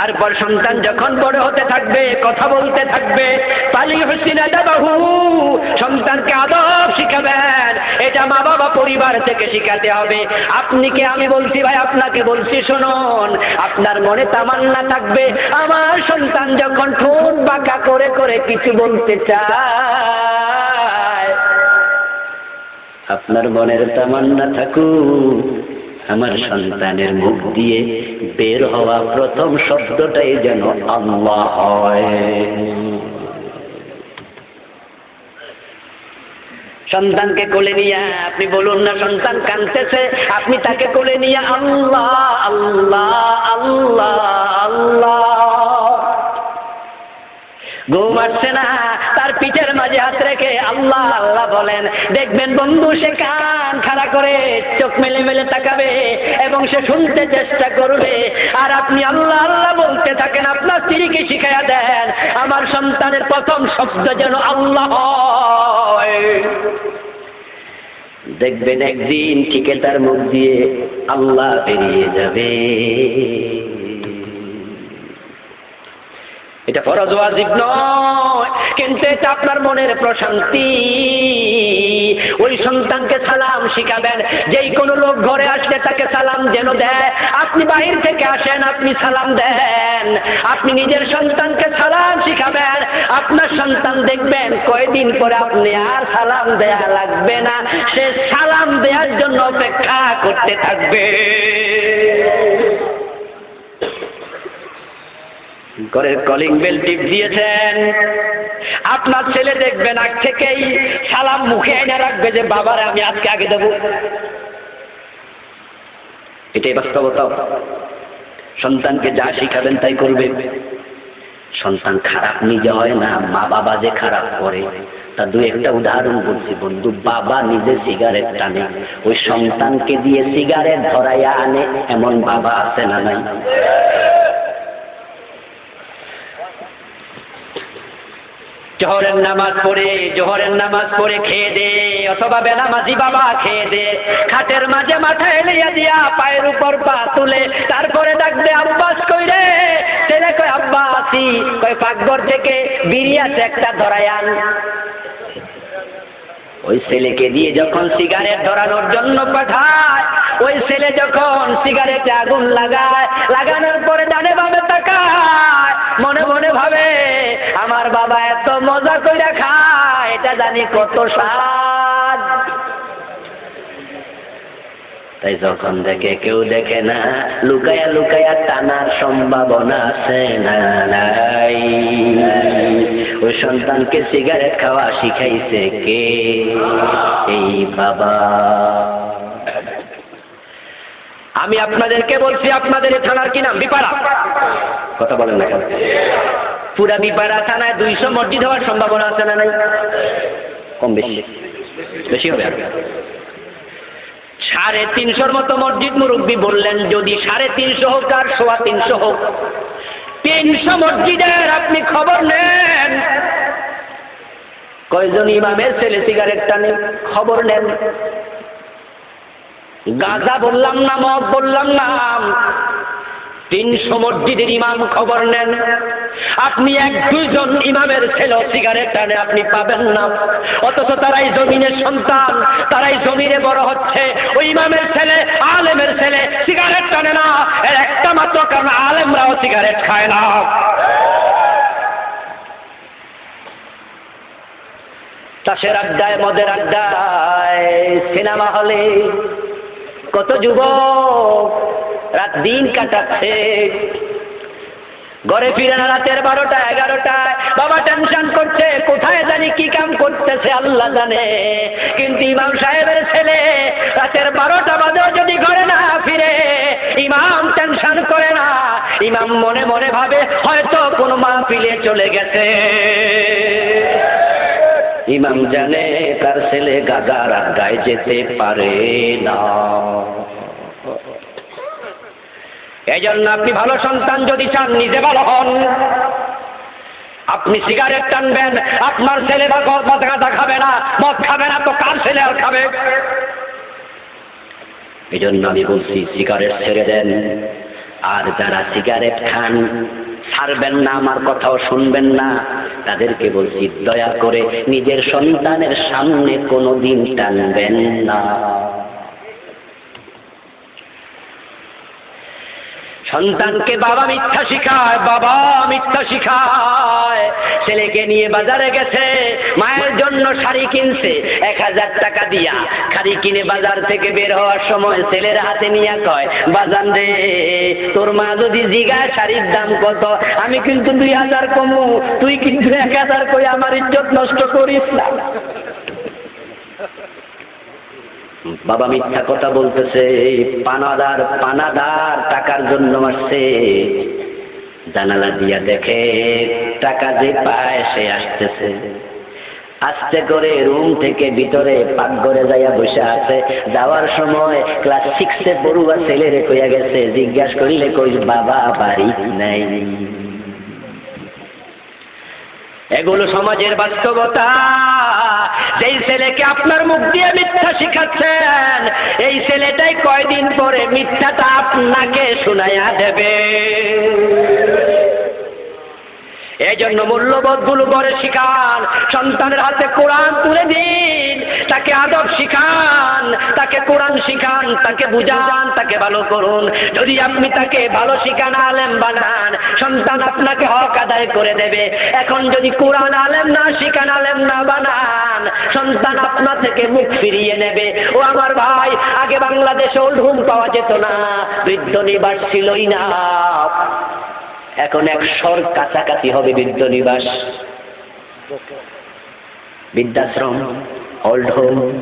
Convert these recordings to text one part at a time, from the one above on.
তারপর সন্তান যখন বড় হতে থাকবে, কথা বলতে থাকবে পালি হোসিনা বাহু সন্তানকে আদব শিখাবেন। এটা মা বাবা পরিবার থেকে শিখাতে হবে। আপনি কে? আমি বলছি ভাই, আপনাকে বলছি, শুনুন। আপনার মনে তামান্না থাকবে। আমার সন্তান যখন ঠোঁট বাঁকা করে করে কিছু বলতে চায়, আপনার মনের তামান্না থাকুক। আমার সন্তানের মুখ দিয়ে বের হওয়া প্রথম শব্দটাই যেন আল্লাহ হয়। সন্তানকে কোলে নিয়ে আপনি বলুন না, সন্তান কাঁদতেছে, আপনি তাকে কোলে নিয়ে আল্লাহ আল্লাহ আল্লাহ আল্লাহ। ঘুম আসছে না। তার পিঠের মাঝে হাত রেখে আল্লাহ আল্লাহ বলেন, দেখবেন বন্ধু, সে কান খাড়া করে চোখ মেলে মেলে তাকাবে এবং সে শুনতে চেষ্টা করবে। আর আপনি আল্লাহ আল্লাহ বলতে থাকেন, আপনার স্ত্রীকে শিখাইয়া দেন, আমার সন্তানের প্রথম শব্দ যেন আল্লাহ দেখবেন একদিন ঠিকে তার মুখ দিয়ে আল্লাহ বেরিয়ে যাবে। এটা ফরজ ওয়াজিব নয়। কিন্তু এটা আপনার মনের প্রশান্তি। ওই সন্তানকে সালাম শিখাবেন। যেই কোনো লোক ঘরে আসলে তাকে সালাম যেন দেয়। আপনি বাহির থেকে আসেন, আপনি সালাম দেন। আপনি নিজের সন্তানকে সালাম শিখাবেন। আপনার সন্তান দেখবেন, কয়দিন পরে আপনি আর সালাম দেয়া লাগবে না। সে সালাম দেওয়ার জন্য অপেক্ষা করতে থাকবে। ঘরের কলিং বেল টিপ দিয়েছেন। আপনার ছেলে দেখবেন আগ থেকেই সালাম মুখে এনে রাখবে যে, বাবারে, আমি আজকে আগে দেব। এটাই বাস্তবতা। সন্তানকে যা শিখাবেন তাই করবে। সন্তান খারাপ নিজে হয় না মা বাবা যে খারাপ করে, তা দু একটা উদাহরণ বলছি বন্ধু, বাবা নিজে সিগারেট টানে, ওই সন্তানকে দিয়ে সিগারেট ধরাইয়া আনে, এমন বাবা আছে না নাই? জহরের নামাজ পড়ে, জোহরের নামাজ পড়ে খেয়ে দে, অথবা বেনামাজি বাবা খেয়ে দে। খাটের মাঝে মাথা এলিয়া দিয়া পায়ের উপর পা তুলে, তারপরে ডাক দে, আব্বাস কই রে? ছেলে কয়, আব্বা, আসি। কয়, পাকঘর থেকে বিড়ি আছে, একটা ধরাই আন। ওই ছেলেকে দিয়ে যখন সিগারেট ধরানোর জন্য পাঠায়, ওই ছেলে যখন সিগারেটে আগুন লাগায়, লাগানোর পরে ডানে বামে তাকায়, মনে মনে বাবা এত মজা কইরা খায়, এটা জানি কত স্বাদ। তাই যখন দেখে কেউ দেখে না, লুকায়া লুকায়া টানার সম্ভাবনা আছে না নাই। ওই সন্তানকে সিগারেট খাওয়া শিখাইছে কে? এই বাবা। আমি আপনাদেরকে বলছি, আপনাদের থানার কি নাম? বিপাড়া। কথা বলেন না কেন? পুরা বিপাড়া থানায় দুইশো মসজিদ হওয়ার সম্ভাবনা আছে না নাই? কম বেশি। বেশি হবে আর? সাড়ে তিনশোর মতো মসজিদ মুরব্বী বললেন, যদি সাড়ে তিনশো হোক আর সোয়া তিনশো হোক, তিনশো মসজিদের আপনি খবর নেন। কয়জন ইমামের ছেলে সিগারেট টানে খবর নেন। গাঁজা বললাম না, মদ বললাম না। তিনশো মসজিদের ইমাম খবর নেন। আপনি এক দুইজন ইমামের ছেলে সিগারেট টানে, আপনি পাবেন না। অথচ তারাই জমিনের সন্তান, তারাই জমিনে বড় হচ্ছে। ওই ইমামের ছেলে, আলেমের ছেলে সিগারেট টানে না। এর একটা মাত্র কারণ, আলেমরাও সিগারেট খায় না। তাসের আড্ডায়, মদের আড্ডায়, সিনেমা হলে কত যুবক রাত দিন কাটাচ্ছে। ঘরে ফিরে না রাতের বারোটা, এগারোটায়। বাবা টেনশন করছে, কোথায় জানি কি কাম করতেছে, আল্লাহ জানে। কিন্তু ইমাম সাহেবের ছেলে, রাতের বারোটা বাজেও যদি ঘরে না ফিরে, ইমাম টেনশন করে না। ইমাম মনে মনে ভাবে, হয়তো কোনো মা পিলে চলে গেছে। ইমাম জানে তার ছেলে গাগার গায়ে যেতে পারে না। এই জন্য আপনি ভালো সন্তান যদি চান, নিজে ভালো হন। আপনি সিগারেট টানবেন, আপনার ছেলে বা গাঁদা খাবে না, মদ খাবে না তো কার ছেলে আর খাবে? এই জন্য আমি বলছি, সিগারেট ছেড়ে দেন। আর যারা সিগারেট খান, ছাড়বেন না, আমার কথাও শুনবেন না। তাদেরকে বলছি, দয়া করে নিজের সন্তানের সামনে কোনো দিন টানবেন না। সন্তানকে বাবা মিথ্যা শিখায়, বাবা মিথ্যা শিখায়। ছেলেকে নিয়ে বাজারে গেছে, মায়ের জন্য শাড়ি কিনছে, এক হাজার টাকা দিয়া শাড়ি কিনে বাজার থেকে বের হওয়ার সময় ছেলের হাতে নিয়ে কয়, বাজান রে, তোর মা যদি জিগায় শাড়ির দাম কত? আমি কিন্তু দুই হাজার কমু, তুই কিন্তু এক হাজার কই, আমার ইজ্জত নষ্ট করিস না। বাবা মিথ্যা কথা বলতেছে, পানাদার পানাদার টাকার জন্য আসছে। জানালা দিয়া দেখে টাকা যে পায় সে আসতেছে। আস্তে করে রুম থেকে ভিতরে পাক পাকঘরে যাইয়া বসে আছে। যাওয়ার সময় ক্লাস সিক্সে পড়ুয়া ছেলেরে কইয়া গেছে, জিজ্ঞাসা করিলে কই বাবা বাড়ি নাই। এগুলো সমাজের বাস্তবতা। যেই ছেলেকে আপনার মুখ দিয়ে মিথ্যা শিখাচ্ছেন, এই ছেলেটাই কয়দিন পরে মিথ্যাটা আপনাকে শুনাইয়া দেবে। এই জন্য মূল্যবোধগুলো করে শিখান, সন্তানের হাতে কোরআন তুলে দিন। তাকে আদব শিখান, তাকে কোরআন শিখান, তাকে বুঝান, তাকে ভালো করুন। যদি আপনি তাকে ভালো শিখান, আলেম বানান, সন্তান আপনাকে হক আদায় করে দেবে। এখন যদি কোরআন আলেম না শিখান, আলেম না বানান, সন্তান আপনা থেকে মুখ ফিরিয়ে নেবে। ও আমার ভাই, আগে বাংলাদেশে ওল্ড হোম পাওয়া যেত না, বৃদ্ধ নিবাস ছিলই না। এখন একশোর কাছাকাছি হবে বৃদ্ধ নিবাস। বৃদ্ধাশ্রম। ওল্ড হোম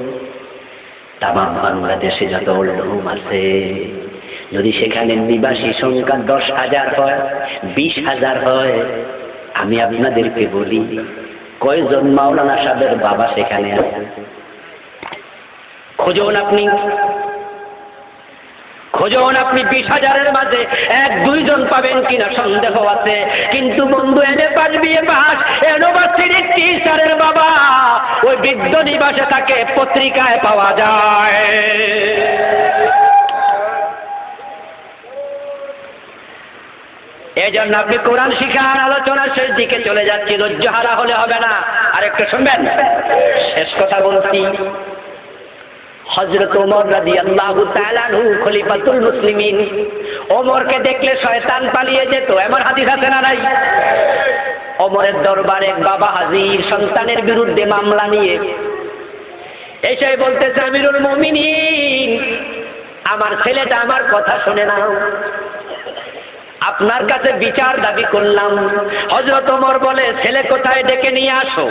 তামাম বাংলাদেশে যত ওল্ড হোম আছে, যদি সেখানে নিবাসী সংখ্যা দশ হাজার হয়, বিশ হাজার হয়, আমি আপনাদেরকে বলি, কয়জন মাওলানা সাহেবের বাবা সেখানে আছে? খুঁজুন আপনি। খোঁজন আপনি বিশ হাজারের মাঝে, এক দুইজন পাবেন কিনা সন্দেহ আছে। কিন্তু বন্ধু, এনে পাস বিয়ে পাস ইউনিভার্সিটির টিচারের নিবাসে তাকে পত্রিকায় পাওয়া যায়। এই জন্য আপনি কোরআন শিখার আলোচনার শেষ দিকে চলে যাচ্ছি, লজ্জাহারা হলে হবে না। আর একটু শুনবেন? শেষ কথা বলছি। হজরত ওমর রাজি আল্লাহ তালানহু খলিফাতুল মুসলিমিন। ওমরকে দেখলে শয়তান পালিয়ে যেত। এমন হাদিস আছে না নাই? ওমরের দরবারে বাবা হাজির সন্তানের বিরুদ্ধে মামলা নিয়ে। এসে বলতেছে, আমিরুল মমিনিন, আমার ছেলেটা আমার কথা শুনে না। আপনার কাছে বিচার দাবি করলাম। হজরত ওমর বলে, ছেলে কোথায় ডেকে নিয়ে আসো?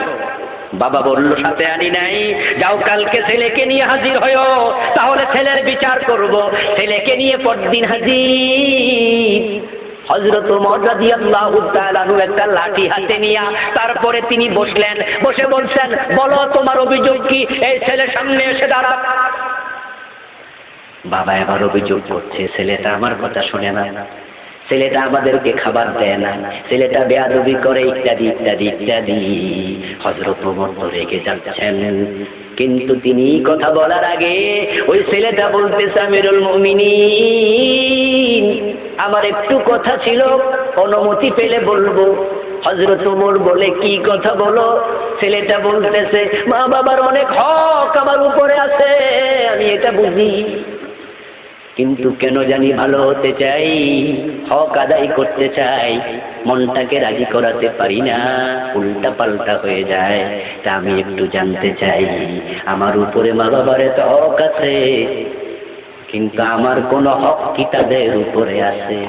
বাবা বলল, সাথে আনি নাই। যাও, কালকে ছেলেকে নিয়ে হাজির হয়ো। তাহলে ছেলের বিচার করব। ছেলেকে নিয়ে পরদিন হাজির। হজরত মজাদিয়াল্লাহু একটা লাঠি হাতে নিয়া তারপরে তিনি বসলেন। বসে বলছেন, বলো, তোমার অভিযোগ কি? এই ছেলে সামনে এসে দাঁড়া। বাবা, এবার অভিযোগ করছে, ছেলেটা আমার কথা শুনে না। ছেলেটা আমাদেরকে খাবার দেয় না। ছেলেটা বেয়াদবি করে, ইত্যাদি ইত্যাদি ইত্যাদি। হজরত তো রেগে যাচ্ছেন। কিন্তু তিনি কথা বলার আগে ওই ছেলেটা বলতেছে, আমিরুল মমিনী আমার একটু কথা ছিল, অনুমতি পেলে বলব। হজরত ওমর বলে, কি কথা বলো? ছেলেটা বলতেছে মা বাবার অনেক হক আমার উপরে আছে, আমি এটা বুঝি। কিন্তু কেন জানি ভালো হতে চাই? হক আদায় করতে চাই। মনটাকে রাজি করাতে পারি না। উল্টা পাল্টা হয়ে যায়। তা আমি একটু জানতে চাই। আমার উপরে মা বাবার তো হক আছে? কিন্তু আমার কোনো হক কি তাদের উপরে আছে?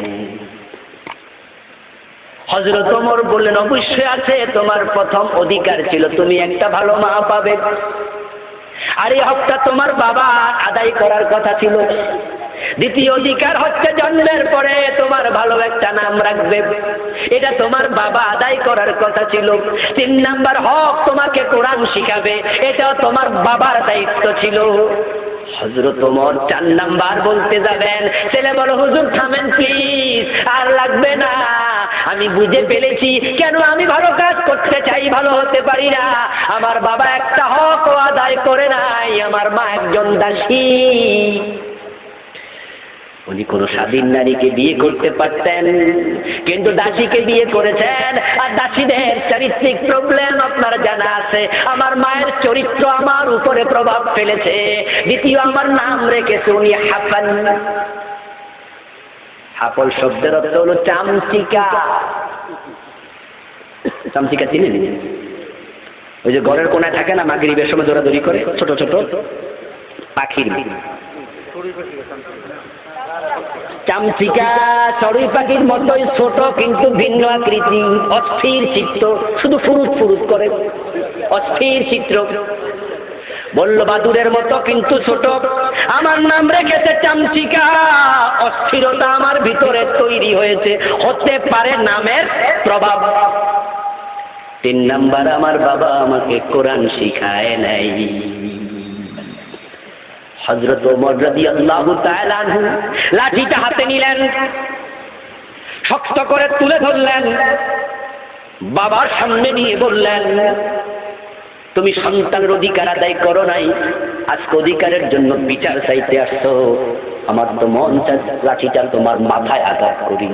হজরত ওমর বললেন, অবশ্যই আছে। তোমার প্রথম অধিকার ছিল। তুমি একটা ভালো মা পাবে। আর এই হকটা তোমার বাবা আদায় করার কথা ছিল। দ্বিতীয় অধিকার হচ্ছে জন্মের পরে তোমার ভালো একটা নাম রাখবে। এটা তোমার বাবা আদায় করার কথা ছিল। তিন নাম্বার হক তোমাকে কোরআন শিখাবে। এটাও তোমার বাবার দায়িত্ব ছিল। হজরত ওমর চার নাম্বার বলতে যাবেন, ছেলে বলো, হুজুর, থামেন প্লিজ আর লাগবে না। আমি বুঝে ফেলেছি। কেন আমি ভালো কাজ করতে চাই, ভালো হতে পারি না। আমার বাবা একটা হক আদায় করে নাই। আমার মা একজন দাসী। উনি কোন স্বাধীন নারীকে বিয়ে করতে পারতেন, কিন্তু দাসীকে বিয়ে করেছেন। আর দাসীদের চারিত্রিক প্রবলেম আপনার জানা আছে। আমার মায়ের চরিত্র আমার উপরে প্রভাব ফেলেছে। দ্বিতীয় আমার নাম রেখেছে উনি হাফান। হাফল শব্দের অর্থ হলো চামচিকা। চামচিকা চিনেন? ওই যে ঘরের কোনায় থাকে না, মাগরিবের সময় দৌড়াদৌড়ি করে, ছোট ছোট, পাখির চামচিকা চড়ুই পাখির মতোই ছোট, কিন্তু ভিন্ন আকৃতি, অস্থির চিত্র। শুধু ফুরুত ফুরুত করে। অস্থির চিত্র। বলল বাদুরের মতো, কিন্তু ছোট। আমার নাম রেখেছে চামচিকা। অস্থিরতা আমার ভিতরে তৈরি হয়েছে। হতে পারে নামের প্রভাব। তিন নাম্বার, আমার বাবা আমাকে কোরআন শিখায় নাই। হজরত লাঠিটা হাতে নিলেন, শক্ত করে তুলে ধরলেন, বাবার সামনে নিয়ে বললেন, তুমি সন্তানের অধিকার আদায় করো নাই, আজকে অধিকারের জন্য বিচার চাইতে আসছো, আমার তো মন লাঠিটা তোমার মাথায় আঘাত করি।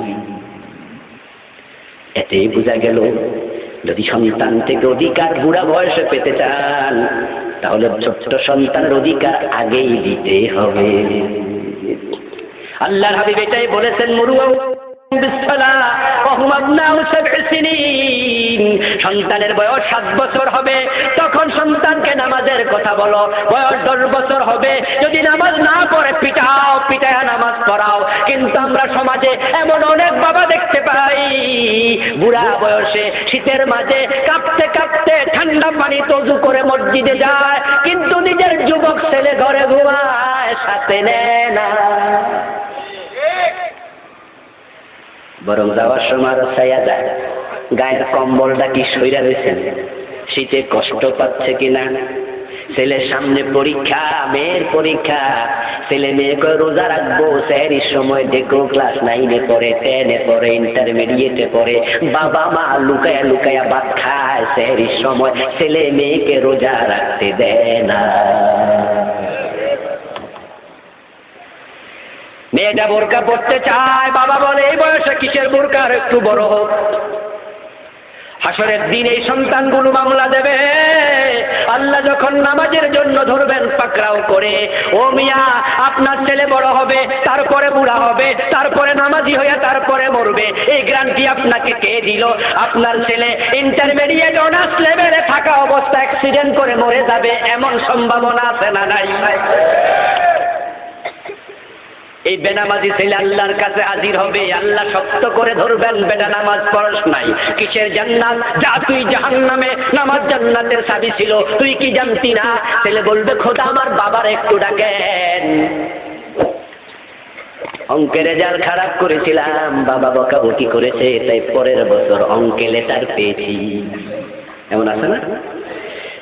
এতেই বোঝা গেল, যদি সন্তান থেকে অধিকার বুড়া বয়সে পেতে চান তাহলে ছোট্ট সন্তানের অধিকার আগেই দিতে হবে। আল্লাহর হাবিব এটাই বলেছেন মুরুয়া সন্তানের বয়স সাত বছর হবে, তখন সন্তানকে নামাজের কথা বলো। বয়স দশ বছর হবে, যদি নামাজ না পড়ে, পিটাও, পিটায়া নামাজ পড়াও। কিন্তু আমরা সমাজে এমন অনেক বাবা দেখতে পাই। বুড়া বয়সে শীতের মাঝে কাঁপতে কাঁপতে ঠান্ডা পানি তজু করে মসজিদে যায়, কিন্তু নিজের যুবক ছেলে ঘরে ঘুমায়, সাথে নেয় না। বরং যাওয়ার সময় আরও ছায়া যায়। গায়ের কম্বলটা কি সইরা রয়েছেন শীতে কষ্ট পাচ্ছে কিনা? ছেলের সামনে পরীক্ষা, মেয়ের পরীক্ষা। ছেলে মেয়েকে রোজা রাখব স্যারির সময় দেখো, ক্লাস নাইনে পড়ে, টেনে পড়ে, ইন্টারমিডিয়েটে পড়ে। বাবা মা লুকায়া লুকায়া ভাত খায় স্যারির সময় ছেলে মেয়েকে রোজা রাখতে দেয় না। মেয়েটা বোরকা পড়তে চায়, বাবা বলে, এই বয়সে কিসের বোরকা? আর একটু বড় হোক। হাসরের দিন এই সন্তানগুলো মামলা দেবে। আল্লাহ যখন নামাজের জন্য ধরবেন পাকড়াও করে, ও মিয়া, আপনার ছেলে বড় হবে, তারপরে বুড়া হবে, তারপরে নামাজি হয়ে তারপরে মরবে। এই গ্রান্টি আপনাকে কে দিল? আপনার ছেলে ইন্টারমিডিয়েট অনার্স লেভেলে থাকা অবস্থা অ্যাক্সিডেন্ট করে মরে যাবে, এমন সম্ভাবনা আছে না নাই? এই বেনামাজি ছেলে আল্লাহর কাছে হাজির হবে, আল্লাহ শক্ত করে ধরবেন, বেটা নামাজ পড়স নাই। কিসের জান্নাত? যা তুই জাহান নামে নামাজ জান্নাতের চাবি ছিল, তুই কি জানতি না? ছেলে বলবে, খোদা আমার বাবার একটু ডাকেন। অঙ্কের রেজাল্ট খারাপ করেছিলাম, বাবা বকাবকি করেছে, তাই পরের বছর অঙ্কে লেটার পেয়েছি। এমন আছে না?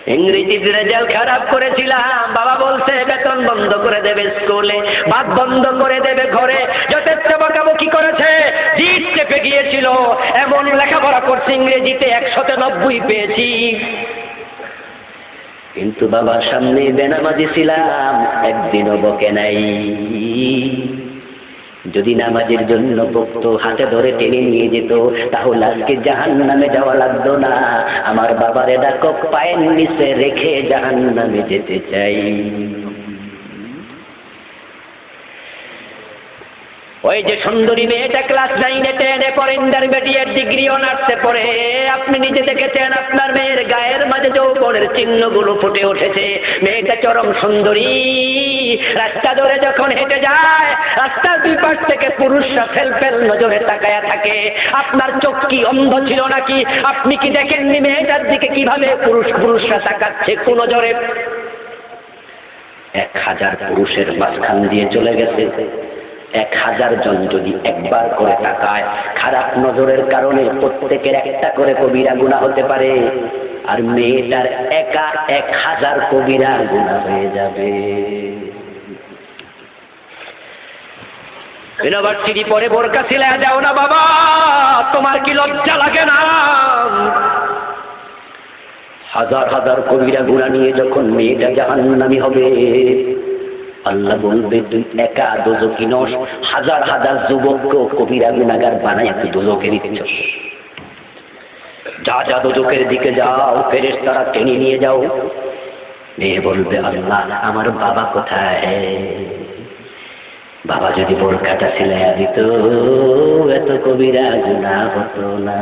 ইংরেজিতে রেজাল্ট খারাপ করেছিলাম। বাবা বলছে, বেতন বন্ধ করে দেবে স্কুলে ভাত বন্ধ করে দেবে ঘরে। যথেষ্ট বকাবকি করেছে জিত চেপে গিয়েছিল। এমন লেখাপড়া করছে ইংরেজিতে, একশতে নব্বই পেয়েছি। কিন্তু বাবার সামনে বেনামাজি ছিলাম, একদিনও বকে নাই। যদি নামাজের জন্য বক্ত হাতে ধরে টেনে নিয়ে যেত, তাহলে আজকে জাহান নামে যাওয়া লাগতো না। আমার বাবার এটা কক পায়ের নিচে রেখে জাহান নামে যেতে চাই। ওই যে সুন্দরী মেয়েটা ক্লাস নাইনে টেনে পরে ইন্টারমিডিয়েট ডিগ্রি অনার্সে পড়ে, আপনি নিজে দেখেছেন আপনার মেয়ের গায়ের মাঝে যৌবনের চিহ্নগুলো ফুটে উঠেছে। মেয়েটা চরম সুন্দরী। রাস্তা ধরে যখন হেঁটে যায়, রাস্তার দুই পাশ থেকে পুরুষরা ফেল ফেল নজরে তাকায়া থাকে। আপনার চোখ কি অন্ধ ছিল নাকি? আপনি কি দেখেননি মেয়েটার দিকে কীভাবে পুরুষ পুরুষরা তাকাচ্ছে কোন নজরে এক হাজার পুরুষের মাঝখান দিয়ে চলে গেছে। এক হাজার জন যদি একবার করে তাকায়, খারাপ নজরের কারণে প্রত্যেকের একটা করে কবিরা গুণা হতে পারে। আর মেয়েটার একা এক হাজার কবিরা গুণা হয়ে যাবে। ইউনিভার্সিটি পরে বোরকা ছিলে যাও না বাবা, তোমার কি লজ্জা লাগে না? হাজার হাজার কবিরা গুণা নিয়ে যখন মেয়েটা জাহান্নামি হবে আল্লাহ বলবে, তুই একা দোজকি নস। হাজার হাজার যুবককে কবিরা গুনাগার বানাই তুই দোজকে দিচ্ছ। যা যা দোজকের দিকে যাও ফেরেস তারা টেনে নিয়ে যাও। মেয়ে বলবে, আল্লাহ, আমার বাবা কোথায়? বাবা যদি বোরকাটা সিলাইয়া দিত, এত কবিরা গুণা হতো না।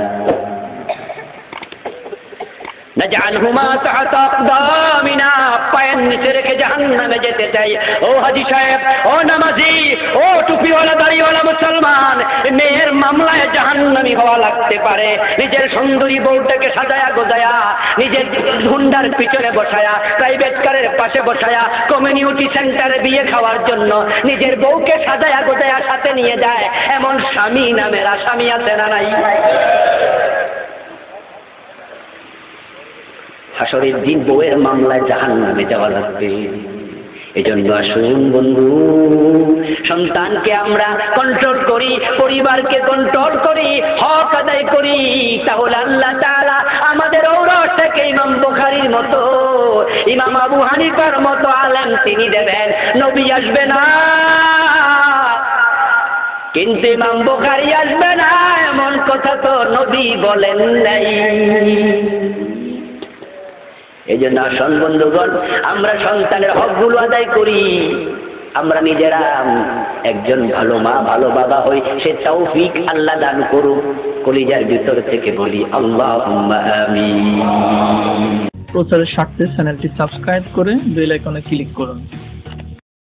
নিচে রেখে জাহান্নামে যেতে চাই। ও সাহেব, ও ও টুপিওয়ালা, দাড়িওয়ালা মুসলমান, মেয়ের মামলায় জাহান্নামি হওয়া লাগতে পারে। নিজের সুন্দরী বউটাকে সাজায়া গোজায়া, নিজের হুন্ডার পিছনে বসায়া প্রাইভেট কারের পাশে বসায়া কমিউনিটি সেন্টারে বিয়ে খাওয়ার জন্য নিজের বউকে সাজায়া গোজায়া সাথে নিয়ে যায়। এমন স্বামী নামের আসামি আছে না নাই? হাসরের দিন বউয়ের মামলায় জাহান নামে যাওয়া লাগবে। এজন্য আসুন বন্ধু, সন্তানকে আমরা কন্ট্রোল করি, পরিবারকে কন্ট্রোল করি, হক আদায় করি। তাহলে আল্লাহ তাআলা আমাদের ঔরস থেকে ইমাম বুখারীর মতো, ইমাম আবু হানিফার মতো আলেম তিনি দেবেন। নবী আসবে না। কিন্তু ইমাম বুখারী আসবে না, এমন কথা তো নবী বলেন নাই। এই জন্য আসন বন্ধুগণ, আমরা সন্তানের হকগুলো আদায় করি। আমরা নিজেরা একজন ভালো মা, ভালো বাবা হই, সে তৌফিক আল্লাহ দান করুক। কলিজার ভিতর থেকে বলি আল্লাহ প্রচারের স্বার্থে চ্যানেলটি সাবস্ক্রাইব করে বেল আইকনে ক্লিক করুন।